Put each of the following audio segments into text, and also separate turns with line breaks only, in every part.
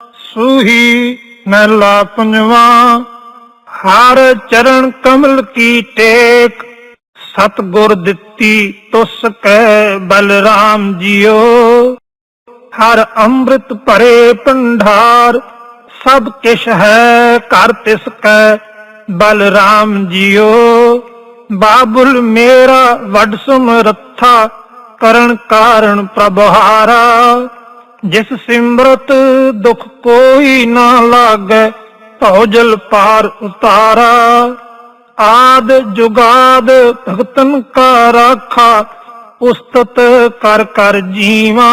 ਸੂਹੀ ਮਹਿਲਾ ਪੰਜਵਾ, ਹਰ ਚਰਨ ਕਮਲ ਕੀ ਟੇਕ। ਸਤ ਗੁਰ ਦਿੱਤੀ ਤੁਸ ਕੈ ਬਲਰਾਮ ਜੀਓ। ਹਰ ਅੰਮ੍ਰਿਤ ਭਰੇ ਭੰਡਾਰ, ਸਭ ਕਿਛ ਹੈ ਕਰ ਤਿਸ ਕੈ ਬਲਰਾਮ ਜੀਓ। ਬਾਬੁਲ ਮੇਰਾ ਵੱਡ ਸੁਮਰੱਥਾ ਕਰਨ ਕਾਰਨ ਪ੍ਰਭਹਾਰਾ ਜਿਸ ਸਿਮਰਤ ਦੁਖ ਕੋਈ ਨਾ ਲਾਗੈ ਭਉਜਲ ਪਾਰ ਉਤਾਰਾ। ਆਦ ਜੁਗਾਦ ਭਗਤਨ ਕਾ ਰਾਖਾ, ਉਸਤਤ ਕਰ ਕਰ ਜੀਵਾ।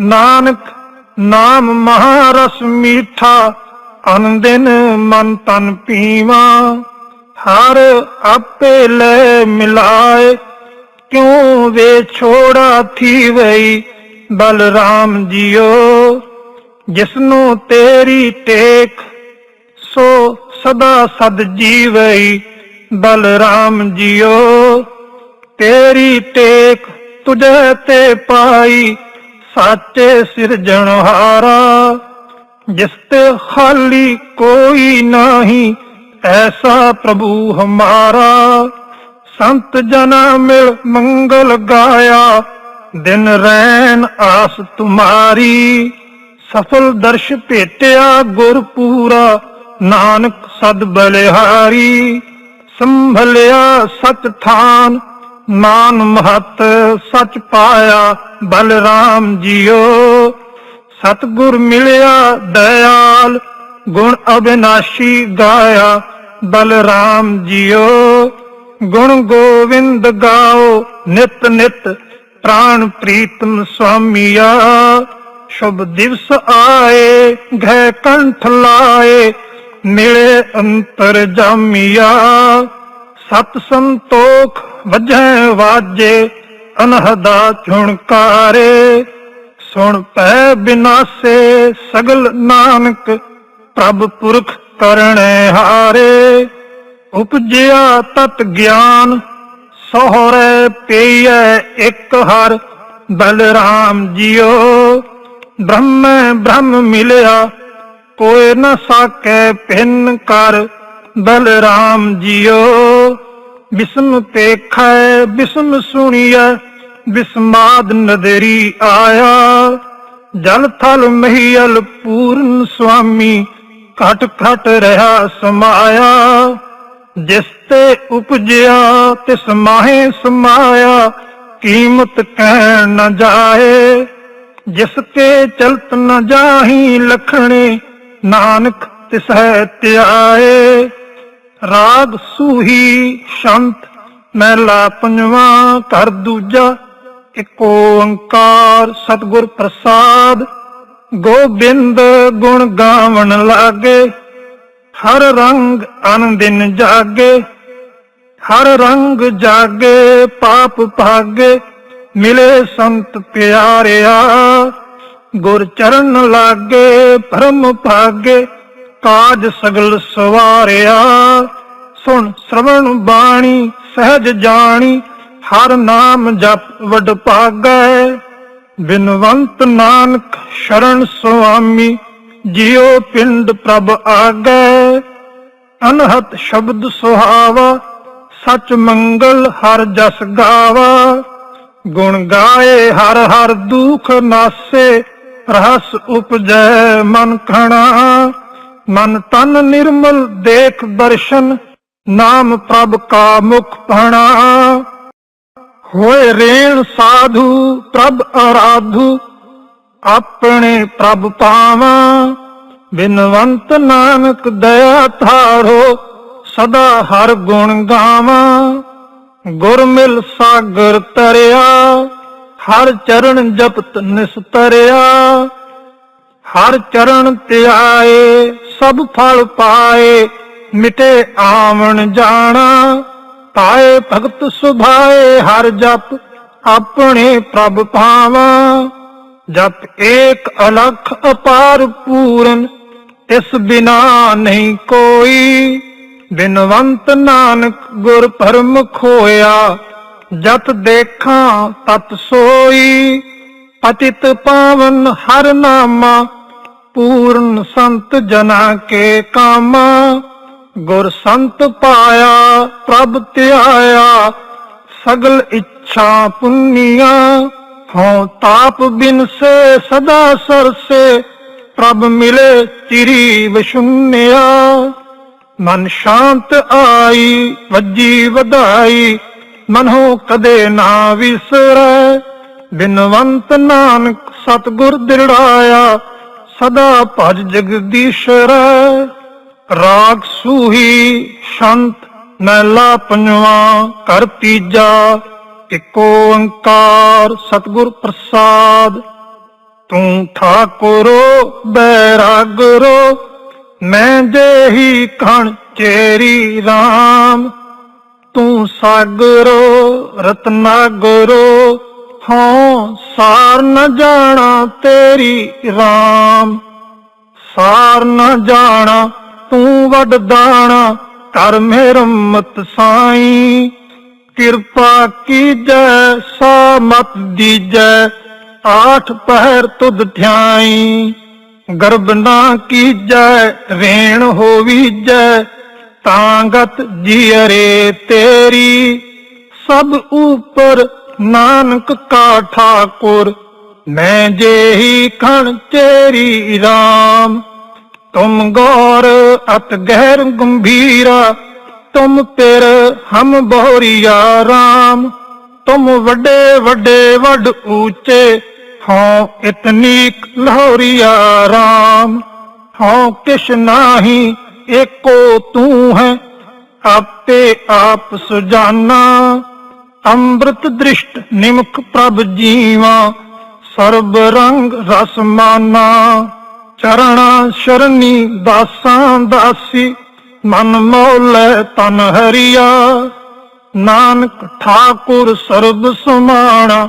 ਨਾਨਕ ਨਾਮ ਮਹਾਰਸ ਮੀਠਾ, ਅਨੰਦਿਨ ਮਨ ਤਨ ਪੀਵਾ। ਹਰ ਆਪੇ ਲੈ ਮਿਲਾਏ, ਕਿਉਂ ਵੇ ਛੋੜਾ ਥੀ ਵਈ ਬਲਰਾਮ ਜੀਓ, ਜਿਸਨੂੰ ਤੇਰੀ ਟੇਕ, ਸੋ ਸਦਾ ਸਦ ਜੀਵਈ ਬਲਰਾਮ ਜੀਓ। ਤੇਰੀ ਟੇਕ ਤੁਝੇ ਤੇ ਪਾਈ ਸਾਚੇ ਸਿਰਜਣਹਾਰਾ ਜਿਸ ਤੇ ਖਾਲੀ ਕੋਈ ਨਹੀਂ ਐਸਾ ਪ੍ਰਭੂ ਹਮਾਰਾ। ਸੰਤ ਜਨਾ ਮਿਲ ਮੰਗਲ ਗਾਇਆ ਦਿਨ ਰੈਨ ਆਸ ਤੁਮਾਰੀ, ਸਫਲ ਦਰਸ਼ ਭੇਟਿਆ ਗੁਰ ਪੂਰਾ ਨਾਨਕ ਸਦ ਬਲਿਹਾਰੀ। ਸੰਭਲਿਆ ਸਚ ਥਾਨ, ਮਾਨ ਮਹਤ ਸਚ ਪਾਇਆ ਬਲਰਾਮ ਜੀਓ। ਸਤਗੁਰ ਮਿਲਿਆ ਦਇਆਲ, ਗੁਣ ਅਬਿਨਾਸ਼ੀ ਗਾਇਆ ਬਲਰਾਮ ਜੀਓ। ਗੁਣ ਗੋਵਿੰਦ ਗਾਓ, ਨਿਤ ਨਿਤ ਪ੍ਰਾਣ ਪ੍ਰੀਤਮ ਸੁਆਮੀਆ ਸ਼ੁਭ ਦਿਵਸ ਆਏ ਘੈ ਕੰਠ ਲਾਏ, ਮਿਲੇ ਅੰਤਰ ਜਾਮੀਆ। ਸਤ ਸੰਤੋਖ ਵਜੈ ਵਾਜੇ, ਅਨਹਦਾ ਝੁਣਕਾਰੇ ਸੁਣ ਪੈ ਬਿਨਾਸੇ ਸਗਲ ਨਾਨਕ, ਪ੍ਰਭ ਪੁਰਖ ਕਰਣੇ ਹਾਰੇ। ਉਪਜਿਆ ਤਤ ਗਿਆਨ ਸੋਹਰੇ ਪਈਐ ਇੱਕ ਹਰ, ਬਲਰਾਮ ਜੀਓ। ਬ੍ਰਹਮੈ ਬ੍ਰਹਮ ਮਿਲਿਆ ਕੋਇ ਨ ਸਾਕੈ ਭਿੰਨ ਕਰ, ਬਲਰਾਮ ਜੀਓ। ਬਿਸਮ ਪੇਖੈ ਬਿਸਮ ਸੁਣੀਐ, ਬਿਸਮਾਦ ਨਦਰੀ ਆਇਆ। ਜਲ ਥਲ ਮਹੀਲ ਪੂਰਨ ਸੁਆਮੀ, ਘਟ ਘਟ ਰਹਾ ਸਮਾਇਆ। ਜਿਸ ਤੇ ਉਪਜਿਆ, ਤਿਸ ਮਾਹੇ ਸਮਾਇਆ, ਕੀਮਤ ਕਹਿ ਨ ਜਾਏ। ਜਿਸ ਤੇ ਚਲਤ ਨ ਜਾਹੀ ਲਖਣੇ, ਨਾਨਕ ਤਿਸ ਹੈ ਧਿਆਏ। ਰਾਗ ਸੂਹੀ ਸ਼ੰਤ ਮਹਿਲਾ ਪੰਜਵਾ, ਘਰ ਦੂਜਾ, ਇੱਕ ਓੰਕਾਰ ਸਤਿਗੁਰ ਪ੍ਰਸਾਦ। ਗੋਬਿੰਦ ਗੁਣ ਗਾਵਣ ਲਾਗੇ। ਹਰ ਰੰਗ ਆਨੰਦਿਨ ਜਾਗੇ, ਹਰ ਰੰਗ ਜਾਗੇ, ਪਾਪ ਭਾਗੇ, ਮਿਲੇ ਸੰਤ ਪਿਆਰਿਆ। ਗੁਰ ਚਰਨ ਲਾਗੇ, ਭਰਮ ਭਾਗੇ, ਕਾਜ ਸਗਲ ਸਵਾਰਿਆ। ਸੁਣ ਸ਼ਰਵਣ ਬਾਣੀ, ਸਹਿਜ ਜਾਣੀ, ਹਰ ਨਾਮ ਜਪ ਵਡ ਪਾਗੈ ਬਿਨਵੰਤ ਨਾਨਕ ਸ਼ਰਨ ਸੁਆਮੀ, ਜਿਉ ਪਿੰਡ ਪ੍ਰਭ ਆਗੈ। ਅਨਹਤ ਸ਼ਬਦ ਸੁਹਾਵਾ, ਸਚ ਮੰਗਲ ਹਰ ਜਸ ਗਾਵਾ। ਗੁਣ ਗਾਏ ਹਰ ਹਰ ਦੁਖ ਨਾਸੇ ਰਸ ਉਪਜੈ ਮਨ ਖਣਾ ਮਨ ਤਨ ਨਿਰਮਲ ਦੇਖ ਦਰਸ਼ਨ, ਨਾਮ ਪ੍ਰਭ ਕਾ ਮੁਖ ਪਣਾ। ਹੋਏ ਰੇਣ ਸਾਧੂ ਪ੍ਰਭ ਅਰਾਧੂ ਆਪਣੇ ਪ੍ਰਭ ਪਾਵਾਂ। ਬਿਨਵੰਤ ਨਾਨਕ ਦਇਆ ਥਾਰੋ ਸਦਾ ਹਰ ਗੁਣ ਗਾਵਾਂ। ਗੁਰ ਮਿਲ ਸਾਗਰ ਤਰਿਆ, ਹਰ ਚਰਨ ਜਪਤ ਨਿਸਤਰਿਆ। ਹਰ ਚਰਨ ਧਿਆਏ, ਸਭ ਫਲ ਪਾਏ, ਮਿਟੇ ਆਵਣ ਜਾਣਾ। ਪਾਏ ਭਗਤ ਸੁਭਾਏ, ਹਰ ਜਪ ਆਪਣੇ ਪ੍ਰਭ ਪਾਵਾਂ ਜਪ ਏਕ ਅਲਖ ਅਪਾਰ ਪੂਰਨ ਇਸ ਬਿਨਾ ਨਹੀਂ ਕੋਈ। ਬਿਨਵੰਤ ਨਾਨਕ ਗੁਰ ਪਰਮ ਖੋਇਆ ਜਤ ਦੇਖਾਂ ਤਤ ਸੋਈ। ਪਤਿਤ ਪਾਵਨ ਹਰ ਨਾਮਾ, ਪੂਰਨ ਸੰਤ ਜਨਾ ਕੇ ਕਾਮਾ। ਗੁਰ ਸੰਤ ਪਾਇਆ, ਪ੍ਰਭ ਧਿਆਇਆ, ਸਗਲ ਇੱਛਾ ਪੁੰਨੀਆਂ। ਹਉ ਤਾਪ ਬਿਨ ਸੇ ਸਦਾ ਸਰਸੇ ਪ੍ਰਭ ਮਿਲੇ ਚਿਰੀ ਵਿਸ਼ੁੰਨਿਆ ਮਨ ਸ਼ਾਂਤ ਆਈ, ਵੱਜੀ ਵਧਾਈ। ਮਨੋ ਕਦੇ ਨਾ ਵਿਸਰੈ। ਬਿਨਵੰਤ ਨਾਨਕ ਸਤਗੁਰ ਦਿੜਾਇਆ ਸਦਾ ਭਜ ਜਗਦੀਸ਼ਰੈ। ਰਾਗ ਸੂਹੀ ਸ਼ੰਤ ਮਹਿਲਾ ਪੰਜਵਾ ਕਰ ਤੀਜਾ, ਇਕ ਓੰਕਾਰ ਸਤਗੁਰ ਪ੍ਰਸਾਦ। ਤੂੰ ਠਾਕੁਰੋ, ਬੈਰਾਗਰੋ, ਮੈਂ ਦੇਹੀ ਖਣ ਚੇਰੀ RAM ਤੂੰ ਸਾਗਰੋ, ਰਤਨਾਗਰੋ ਹਾਂ ਸਾਰ ਨ ਜਾਣਾ ਤੇਰੀ RAM ਸਾਰ ਨ ਜਾਣਾ, ਤੂੰ ਵੱਡ ਦਾਣਾ ਕਰ ਮੇਰਮਤ ਸਾਈ। ਕਿਰਪਾ ਕੀਜੈ, ਸਾ ਮਤ ਦੀਜੈ ਆਠ ਪਹਿਰ ਤੁਧ ਧਿਆਈ, ਗਰਬ ਨਾ ਕੀਜੈ, ਰੇਣ ਹੋਵੀਜੈ ਤਾਂਗਤ ਜੀਰੇ ਤੇਰੀ। ਸਭ ਉਪਰ ਨਾਨਕ ਕਾ ਠਾਕੁਰ, ਮੈਂ ਜੇਹੀ ਖਣ ਤੇਰੀ ਰਾਮ। ਤੁਮ ਗੌਰ ਅਤ ਗਹਿਰ ਗੰਭੀਰਾ, ਤੁਮ ਪਿਰ ਹਮ ਬਹੁਰੀਆ RAM ਤੁਮ ਵੱਡੇ ਵੱਡੇ ਵੱਡ ਊਚੇ ਹਉ ਇਤਨੀ ਲਹੋਰੀਆ RAM ਹਾਂ ਕਿਛ ਨਾਹੀ ਏਕੋ ਤੂੰ ਹੈ, ਆਪੇ ਆਪ ਸੁਜਾਨਾ। ਅੰਮ੍ਰਿਤ ਦ੍ਰਿਸ਼ਟ ਨਿਮਖ ਪ੍ਰਭ ਜੀਵਾ, ਸਰਬ ਰੰਗ ਰਸਮਾਨਾ ਚਰਣਾ ਸ਼ਰਨੀ ਦਾਸਾਂ ਦਾਸੀ, ਮਨ ਮੋਲੇ ਤਨ ਹਰੀਆ। ਨਾਨਕ ਠਾਕੁਰ ਸਰਬ ਸੁਮਾਣਾ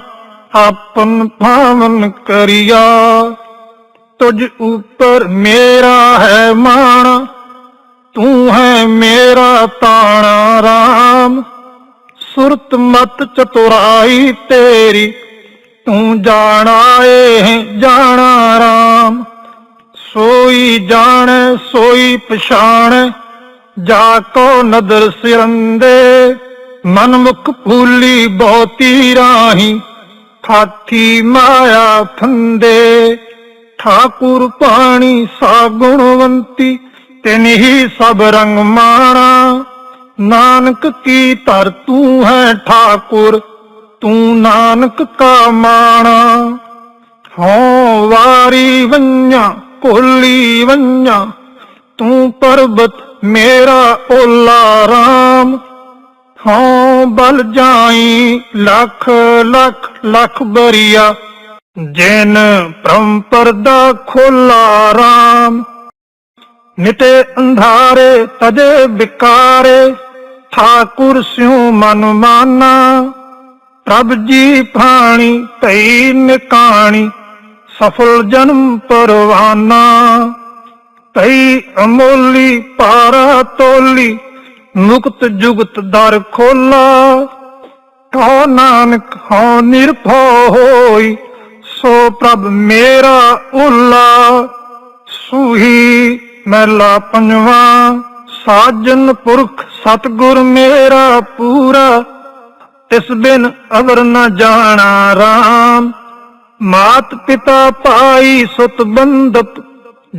ਆਪਨ ਭਾਵਨ ਕਰਿਆ। ਤੁਝ ਉਪਰ ਮੇਰਾ ਹੈ ਮਾਣ, ਤੂੰ ਹੈ ਮੇਰਾ ਤਾਣਾ ਰਾਮ। ਸੁਰਤ ਮਤ ਚਤੁਰਾਈ ਤੇਰੀ, ਤੂੰ ਜਾਣਾ ਏ ਜਾਣਾ ਰਾਮ। ਸੋਈ ਜਾਣ, ਸੋਈ ਪਛਾਣ, ਜਾ ਕੋ ਨਦਰ ਸਿਰੰਦੇ। ਮਨ ਮੁਖ ਭੂਲੀ ਬਹੁਤੀ ਰਾਹੀ ਹਾਥੀ ਮਾਇਆ ਫੰਦੇ ਠਾਕੁਰ ਪਾਣੀ ਸਾ ਗੁਣਵੰਤੀ ਤਿਨਹੀ ਸਭ ਰੰਗ ਮਾਣਾ ਨਾਨਕ ਕੀ ਧਰ ਤੂੰ ਹੈ ਠਾਕੁਰ, ਤੂੰ ਨਾਨਕ ਕਾ ਮਾਣਾ। ਹਉ ਵਾਰੀ ਵੰਨਾ ਕੋਲੀ ਵੰਨਾ ਤੂੰ ਪਰਬਤ ਮੇਰਾ ਓਲਾ ਰਾਮ। ਹਉ ਬਲ ਜਾਈ ਲੱਖ ਲੱਖ ਲੱਖ ਬਰੀਆ। ਜੈਨ ਪ੍ਰਮ ਪਰਦਾ ਖੋਲਾ ਰਾਮ। ਨਿਤੇ ਅੰਧਾਰੇ ਤਜੇ ਵਿਕਾਰੇ। ਠਾਕੁਰ ਸਿਉ ਮਨ ਮਾਨਾ। ਪ੍ਰਭ ਜੀ ਭਾਣੀ, ਭਈ ਨਿਕਾਣੀ। ਸਫਲ ਜਨਮ ਪਰਵਾਨਾ। ਤਈ ਅਮੋਲੀ, ਪਾਰਾ ਤੋਲੀ। ਮੁਕਤ ਜੁਗਤ ਦਰ ਖੋਲਾ, ਕਹੋ ਨਾਨਕ ਹਉ ਨਿਰਭਉ ਹੋਈ, ਸੋ ਪ੍ਰਭ ਮੇਰਾ ਉਲਾ ਸੂਹੀ ਮਹਿਲਾ ਪੰਜਵਾ, ਸਾਜਨ ਪੁਰਖ ਸਤਗੁਰ ਮੇਰਾ ਪੂਰਾ, ਤਿਸ ਬਿਨ ਅਵਰ ਨ ਜਾਣਾ RAM ਮਾਤ ਪਿਤਾ ਭਾਈ ਸੁਤ ਬੰਧਪ,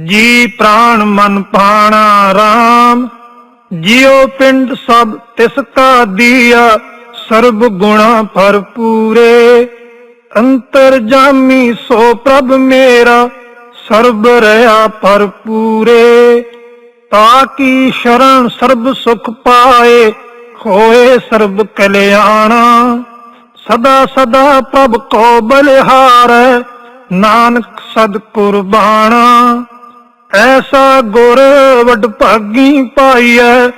ਜੀ ਪ੍ਰਾਣ ਮਨ ਪਾਣਾ RAM ਜਿਉ ਪਿੰਡ ਸਭ ਤਿਸ ਕਾ ਦੀਆ, ਸਰਬ ਗੁਣਾ ਭਰਪੂਰੇ। ਅੰਤਰ ਜਾਮੀ ਸੋ ਪ੍ਰਭ ਮੇਰਾ, ਸਰਬ ਰਹਾ ਭਰਪੂਰੇ। ਤਾ ਕੀ ਸ਼ਰਨ ਸਰਬ ਸੁਖ ਪਾਏ ਹੋਏ ਸਰਬ ਕਲਿਆਣਾ। ਸਦਾ ਸਦਾ ਪ੍ਰਭ ਕੋ ਬਲਿਹਾਰ, ਨਾਨਕ ਸਦ ਕੁਰਬਾਨਾ ਐਸਾ ਗੁਰ ਵਡ ਭਾਗੀ ਪਾਈਐ,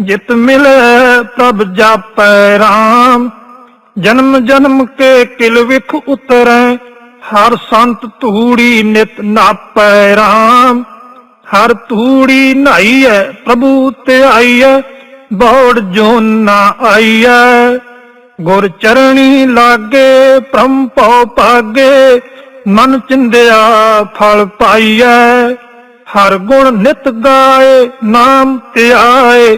ਜਿਤ ਮਿਲੈ ਪ੍ਰਭ ਜਾਪੈ RAM ਜਨਮ ਜਨਮ ਕੇ ਕਿਲ ਵਿਖ ਉਤਰੈ, ਹਰ ਸੰਤ ਧੂੜੀ ਨਿਤ ਨਾਪੈ RAM ਹਰ ਧੂੜੀ ਨਹਾਈਐ ਪ੍ਰਭੂ ਤੇ ਆਈਐ ਬੋੜ ਜੋਨ ਨਾ ਆਈਐ। ਗੁਰ ਚਰਣੀ ਲਾਗੇ ਪ੍ਰੰਭਉ ਪਾਗੇ ਮਨ ਚਿੰਦਿਆ ਫਲ ਪਾਈਐ। ਹਰ ਗੁਣ ਨਿਤ ਗਾਏ, ਨਾਮ ਧਿਆਏ,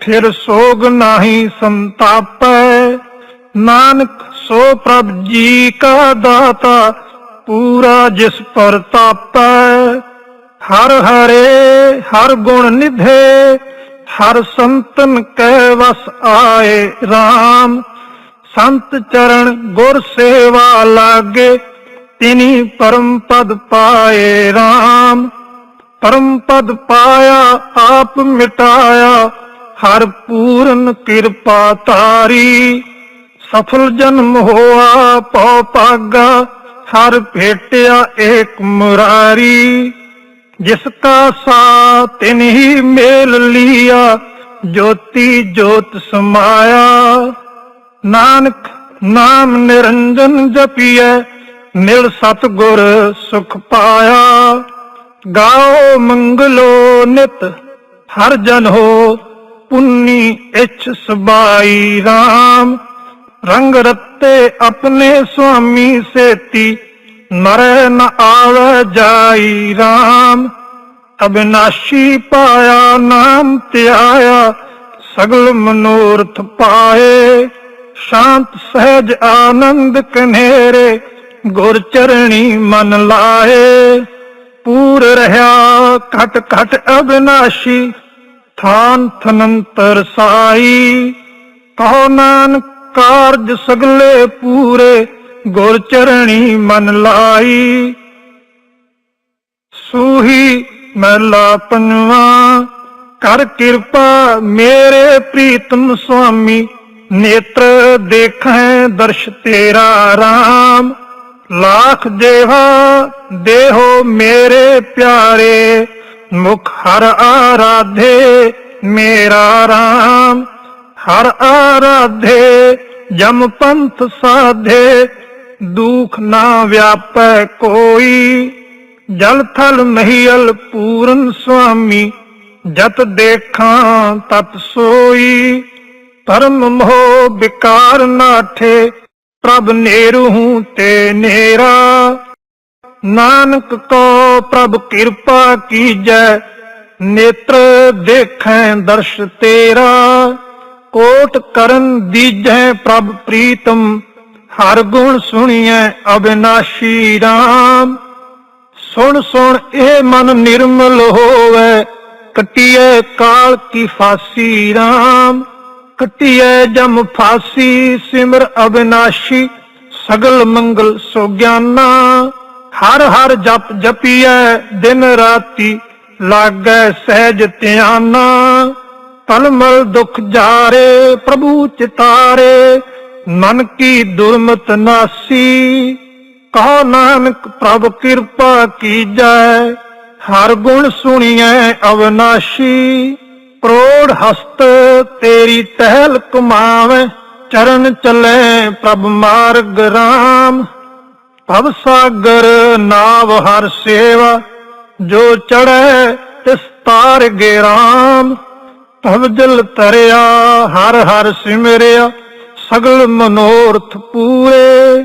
ਫਿਰ ਸੋਗ ਨਾਹੀ ਸੰਤਾਪੈ। ਨਾਨਕ ਸੋ ਪ੍ਰਭ ਜੀ ਕਾ ਦਾਤਾ, ਪੂਰਾ ਜਿਸ ਪਰ ਤਾਪੈ। ਹਰ ਹਰੇ, ਹਰ ਗੁਣ ਨਿਧੇ ਹਰ ਸੰਤਨ ਕੈ ਵਸ ਆਏ RAM ਸੰਤ ਚਰਨ ਗੁਰ ਸੇਵਾ ਲਾਗੇ, ਤਿਨੀ ਪਰਮ ਪਦ ਪਾਏ RAM ਪਰਮ ਪਦ ਪਾਇਆ, ਆਪ ਮਿਟਾਇਆ, ਹਰ ਪੂਰਨ ਕਿਰਪਾ ਤਾਰੀ ਸਫਲ ਜਨਮ ਹੋਆ, ਪਉ ਪਾਗਾ ਹਰ ਭੇਟਿਆ ਏਕ ਮੁਰਾਰੀ। ਜਿਸ ਕਾ ਸਾ ਤਿਨ ਹੀ ਮੇਲ ਲਿਆ, ਜੋਤੀ ਜੋਤ ਸਮਾਇਆ। ਨਾਨਕ ਨਾਮ ਨਿਰੰਜਨ ਜਪੀਐ ਮਿਲ ਸਤਗੁਰ ਸੁਖ ਪਾਇਆ। ਗਾਓ ਮੰਗਲੋ ਨਿਤ, ਹਰ ਜਨ ਹੋ ਪੁੰਨੀ ਇਛ ਸਬਾਈ RAM ਰੰਗ ਰਤੇ ਆਪਣੇ ਸੁਆਮੀ ਸੇਤੀ, ਮਰੈ ਨ ਆਵੈ ਜਾਈ RAM ਅਬਿਨਾਸ਼ੀ ਪਾਇਆ, ਨਾਮ ਧਿਆਇਆ, ਸਗਲ ਮਨੋਰਥ ਪਾਏ। ਸ਼ਾਂਤ, ਸਹਿਜ, ਆਨੰਦ ਕਨੇਰੇ, ਗੁਰ ਚਰਣੀ ਮਨ ਲਾਏ। ਪੂਰ ਰਹਾ ਘਟ ਘਟ ਅਬਿਨਾਸ਼ੀ, ਥਾਨ ਥਨੰਤਰ ਸਾਈ ਕਹੋ ਨਾਨਕ ਕਾਰਜ ਸਗਲੇ ਪੂਰੇ, ਗੁਰ ਚਰਣੀ ਮਨ ਲਾਈ ਸੂਹੀ ਮਹਿਲਾ ਪੰਜਵਾ, ਕਰ ਕਿਰਪਾ ਮੇਰੇ ਪ੍ਰੀਤਮ ਸੁਆਮੀ, ਨੇਤਰ ਦੇਖੈ ਦਰਸ਼ ਤੇਰਾ RAM ਲਾਖ ਦੇਵਾ ਦੇਹੋ ਮੇਰੇ ਪਿਆਰੇ, ਮੁਖ ਹਰ ਆਰਾਧੇ ਮੇਰਾ RAM ਹਰ ਆਰਾਧੇ ਜਮ ਪੰਥ ਸਾਧੇ, ਦੁਖ ਨਾ ਵਿਆਪੈ ਕੋਈ। ਜਲ ਥਲ ਮਹੀਲ ਪੂਰਨ ਸੁਆਮੀ, ਜਤ ਦੇਖਾਂ ਤਤ ਸੋਈ। ਪਰਮ ਮੋਹ ਵਿਕਾਰ ਨਾਠੇ ਪ੍ਰਭ ਨੇਰੂ ਤੇ ਨੇਰਾ। ਨਾਨਕ ਕੋ ਪ੍ਰਭ ਕਿਰਪਾ ਕੀਜੈ, ਨੇਤਰ ਦੇਖੈ ਦਰਸ਼ ਤੇਰਾ। ਕੋਟ ਕਰਨ ਦੀਜੈ ਪ੍ਰਭ ਪ੍ਰੀਤਮ, ਹਰ ਗੁਣ ਸੁਣੀਐ ਅਬਿਨਾਸ਼ੀ RAM ਸੁਣ ਸੁਣ ਇਹ ਮਨ ਨਿਰਮਲ ਹੋਵੇ, ਕਟਿਐ ਕਾਲ ਕੀ ਫਾਸੀ RAM ਕਟਿਐ ਜਮ ਫਾਸੀ, ਸਿਮਰ ਅਬਿਨਾਸ਼ੀ ਸਗਲ ਮੰਗਲ ਸੋ ਗਿਆਨਾ। ਹਰ ਹਰ ਜਪ ਜਪੀਐ, ਦਿਨ ਰਾਤੀ ਲਾਗੈ ਸਹਿਜ ਧਿਆਨਾ। ਪਲਮਲ ਦੁਖ ਜਾਰੇ, ਪ੍ਰਭੂ ਚਿਤਾਰੇ ਮਨ ਕੀ ਦੁਰਮਤ ਨਾਸੀ। ਕਹੋ ਨਾਨਕ, ਪ੍ਰਭ ਕਿਰਪਾ ਕੀਜੈ, ਹਰ ਗੁਣ ਸੁਣੀਐ ਅਵਨਾਸ਼ੀ। ਪ੍ਰੋੜ ਹਸਤ ਤੇਰੀ ਟਹਿਲ ਕਮਾਵੇ ਚਰਨ ਚੱਲੇ ਪ੍ਰਭ ਮਾਰਗ RAM ਭਵ ਸਾਗਰ ਨਾਵ ਹਰ ਸੇਵਾ, ਜੋ ਚੜੈ ਤਿਸ ਤਾਰ ਗੇ RAM ਭਵ ਜਲ ਤਰਿਆ ਹਰ ਹਰ ਸਿਮਰਿਆ, ਸਗਲ ਮਨੋਰਥ ਪੂਰੇ।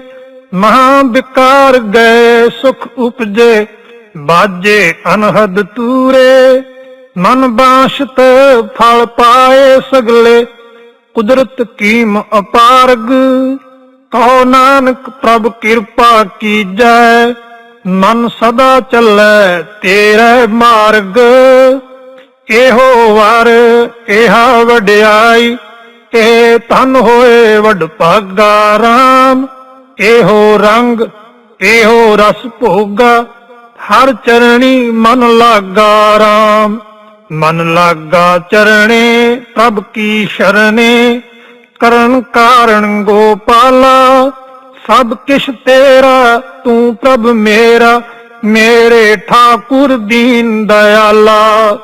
ਮਹਾ ਵਿਕਾਰ ਗਏ, ਸੁਖ ਉਪਜੇ, ਬਾਜੇ ਅਨਹਦ ਤੂਰੇ ਮਨ ਬਾਸ਼ਤ ਫਲ ਪਾਏ ਸਗਲੇ, ਕੁਦਰਤ ਕੀਮ ਅਪਾਰਗ। ਕਹੋ ਨਾਨਕ, ਪ੍ਰਭ ਕਿਰਪਾ ਕੀਜੈ, ਮਨ ਸਦਾ ਚੱਲੈ ਤੇਰੇ ਮਾਰਗ। ਇਹੋ ਵਰ, ਇਹਾ ਵਡਿਆਈ, ਇਹ ਧਨ ਹੋਏ ਵਡ ਭਾਗਾ RAM ਇਹੋ ਰੰਗ, ਇਹੋ ਰਸ ਭੋਗਾ, ਹਰ ਚਰਣੀ ਮਨ ਲਾਗਾ RAM ਮਨ ਲਾਗਾ ਚਰਣੇ, ਪ੍ਰਭ ਕੀ ਸ਼ਰਨੇ, ਕਰਨ ਕਾਰਣ ਗੋਪਾਲਾ, ਸਭ ਕਿਛ ਤੇਰਾ, ਤੂੰ ਪ੍ਰਭ ਮੇਰਾ, ਮੇਰੇ ਠਾਕੁਰ ਦੀਨ ਦਇਆਲਾ।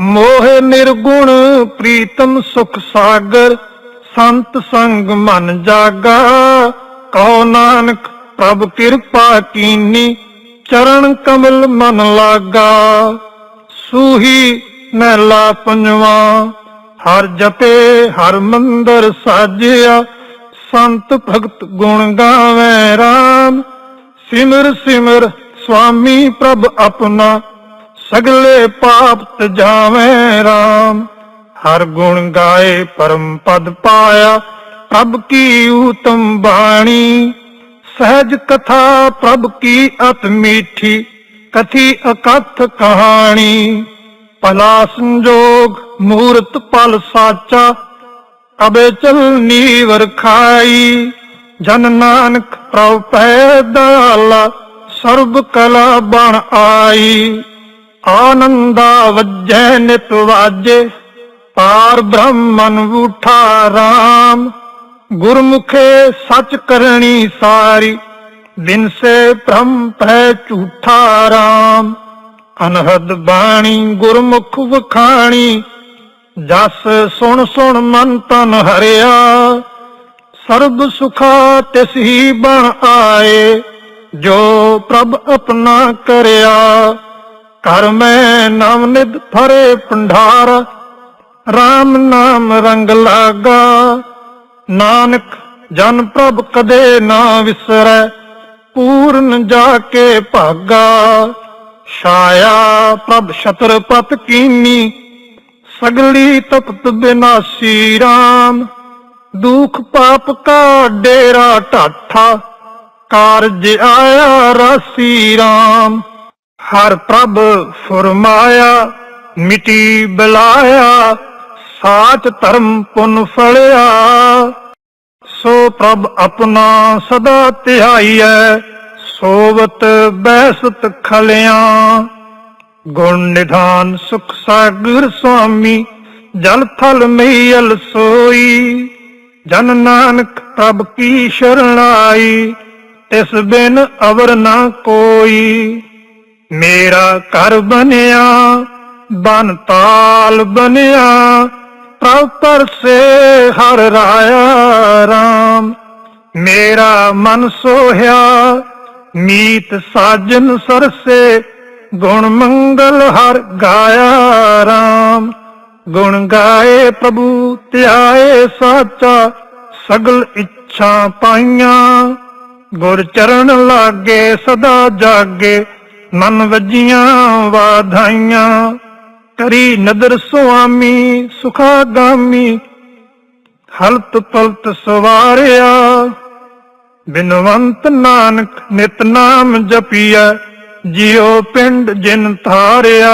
ਮੋਹ ਨਿਰਗੁਣ ਪ੍ਰੀਤਮ ਸੁਖ ਸਾਗਰ, ਸੰਤ ਸੰਗ ਮਨ ਜਾਗਾ। ਕਹੋ ਨਾਨਕ, ਪ੍ਰਭ ਕਿਰਪਾ ਕੀਨੀ, ਚਰਨ ਕਮਲ ਮਨ ਲਾਗਾ। ਸੂਹੀ ਮਹਿਲਾ ਪੰਜਵਾ, ਹਰ ਜਪੇ, ਹਰ ਮੰਦਰ ਸਾਜਿਆ, ਸੰਤ ਭਗਤ ਗੁਣ ਗਾਵੇ RAM ਸਿਮਰ ਸਿਮਰ ਸੁਆਮੀ ਪ੍ਰਭ ਆਪਣਾ, ਸਗਲੇ ਪਾਪ ਤਜਾਵੇਂ RAM ਹਰ ਗੁਣ ਗਾਏ ਪਰਮ ਪਦ ਪਾਇਆ, ਪ੍ਰਭ ਕੀ ਉਤਮ ਬਾਣੀ। ਸਹਿਜ ਕਥਾ ਪ੍ਰਭ ਕੀ ਅਤ ਮੀਠੀ, ਕਥੀ ਅਕਥ ਕਹਾਣੀ। ਭਲਾ ਸੰਜੋਗ, ਮੂਰਤ ਪਲ ਸਾਚਾ, ਅਬੇ ਚਲ ਨੀਵਰ ਖਾਈ। ਜਨ ਨਾਨਕ ਪ੍ਰਭ ਪੈਦਾਲਾ, ਸਰਬ ਕਲਾ ਬਣ ਆਈ। ਆਨੰਦਾ ਵੱਜੈ ਨਿਤ ਵਾਜੇ, ਪਾਰ ਬ੍ਰਹਮਨ ਉਠਾ RAM ਗੁਰਮੁਖੇ ਸਚ ਕਰਨੀ ਸਾਰੀ ਬਿਨ ਸੇ ਭ੍ਰਮ ਪੈ ਝੂਠਾ ਰਾਮ। ਅਨਹਦ ਬਾਣੀ ਗੁਰਮੁਖ ਵਖਾਣੀ, ਜਸ ਸੁਣ ਸੁਣ ਮਨ ਤਨ ਹਰਿਆ। ਸਰਬ ਸੁਖਾ ਤਿਸ ਹੀ ਬਣ ਆਏ, ਜੋ ਪ੍ਰਭ ਆਪਣਾ ਕਰਿਆ। ਕਰ ਮੈਂ ਨਾਮ ਨਿਦ ਫਰੇ ਪੰਡਾਰ RAM ਨਾਮ ਰੰਗ ਲਾਗਾ। ਨਾਨਕ ਜਨ ਪ੍ਰਭ ਕਦੇ ਨਾ ਵਿਸਰੈ, ਪੂਰਨ ਜਾ ਕੇ ਭਾਗਾ। ਛਾਇਆ ਪ੍ਰਭ ਛਤਰਪਤ ਕੀਨੀ, ਸਗਲੀ ਤਪਤ ਬਿਨਾਸੀ RAM ਦੁਖ ਪਾਪ ਕਾ ਡੇਰਾ ਢਾਠਾ, ਕਾਰਜ ਆਇਆ ਰਾਸੀ RAM ਹਰ ਪ੍ਰਭ ਫਰਮਾਇਆ, ਮਿਟੀ ਬਲਾਇਆ, ਸਾਚ ਧਰਮ ਪੁਨ ਫਲਿਆ ਸੋ ਪ੍ਰਭ ਆਪਣਾ ਸਦਾ ਧਿਆਈਐ ਸੋਵਤ ਬੈਸਤ ਖਲਿਆਂ, ਗੁਣ ਨਿਧਾਨ ਸੁਖ ਸਾਗਰ ਸੁਆਮੀ, ਜਲ ਥਲ ਮਈਲ ਸੋਈ। ਜਨ ਨਾਨਕ ਪ੍ਰਭ ਕੀ ਸ਼ਰਣਾਈ ਤਿਸ ਬਿਨ ਅਵਰ ਨਾ ਕੋਈ। ਮੇਰਾ ਘਰ ਬਣਿਆ, ਬਨ ਤਾਲ ਬਣਿਆ, ਪ੍ਰਭ ਪਰਸੇ ਹਰ ਰਾਇਆ RAM ਮੇਰਾ ਮਨ ਸੋਹਿਆ ਮੀਤ ਸਾਜਨ ਸਰਸੇ, ਗੁਣ ਮੰਗਲ ਹਰ ਗਾਇਆ RAM ਗੁਣ ਗਾਏ ਪ੍ਰਭੂ, ਧਿਆਏ ਸਾਚਾ, ਸਗਲ ਇੱਛਾ ਪਾਈਆਂ। ਗੁਰ ਚਰਨ ਲਾਗੇ ਸਦਾ ਜਾਗੇ, ਮਨ ਵਜੀਆਂ ਵਾਧਾਈਆਂ। ਕਰੀ ਨਦਰ ਸੁਆਮੀ, ਸੁਖਾਗਾਮੀ, ਹਲਤ ਪਲਤ ਸਵਾਰਿਆ। ਬਿਨਵੰਤ ਨਾਨਕ ਨਿਤ ਨਾਮ ਜਪੀਐ ਜਿਉ ਪਿੰਡ ਜਿਨ ਥਾਰਿਆ